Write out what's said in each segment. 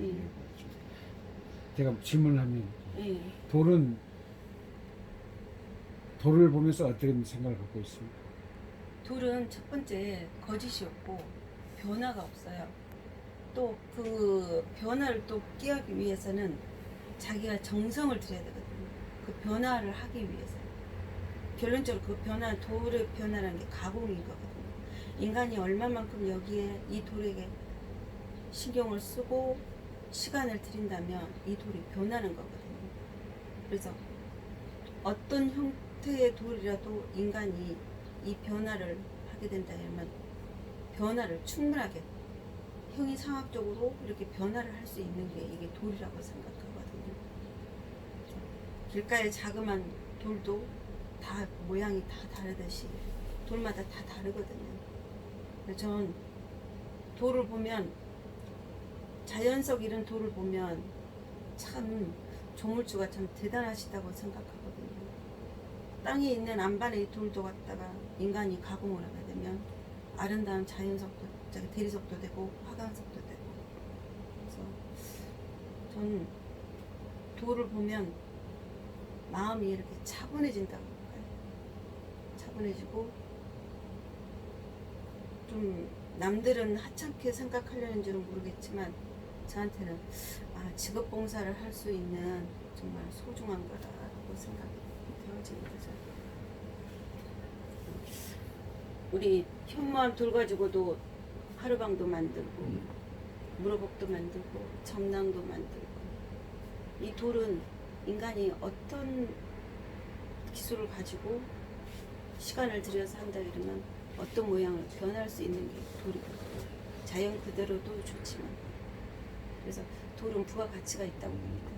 예. 제가 질문을 하면 예. 돌은 돌을 보면서 어떤 생각을 갖고 있습니까? 둘은 첫 번째 거짓이 없고 변화가 없어요. 또 그 변화를 또 깨하기 위해서는 자기가 정성을 들여야 되거든요. 그 변화를 하기 위해서. 결론적으로 그 변화, 돌의 변화라는 게 가공인 거거든요. 인간이 얼마만큼 여기에 이 돌에게 신경을 쓰고 시간을 들인다면 이 돌이 변하는 거거든요. 그래서 어떤 형태의 돌이라도 인간이 이 변화를 하게 된다면 변화를 충분하게 형이 상학적으로 이렇게 변화를 할 수 있는 게 이게 돌이라고 생각하거든요. 길가에 자그만 돌도 다 모양이 다 다르듯이 돌마다 다 다르거든요. 전 돌을 보면 자연석 이런 돌을 보면 참 조물주가 참 대단하시다고 생각하거든요. 땅에 있는 안반의 돌도 갖다가 인간이 가공을 하게 되면 아름다운 자연석도 대리석도 되고 화강석도 되고 그래서 전 돌을 보면 마음이 이렇게 차분해진다고 할까요? 차분해지고 좀 남들은 하찮게 생각하려는지는 모르겠지만 저한테는 아 직업 봉사를 할 수 있는 정말 소중한 거라고 생각이 되어지는 거죠. 우리 현무암 돌 가지고도 하루방도 만들고 무로복도 만들고 점낭도 만들고 이 돌은 인간이 어떤 기술을 가지고 시간을 들여서 한다 이러면 어떤 모양을 변할 수 있는 게 돌이거든요. 자연 그대로도 좋지만 그래서 돌은 부가가치가 있다고 봅니다.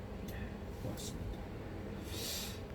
고맙습니다.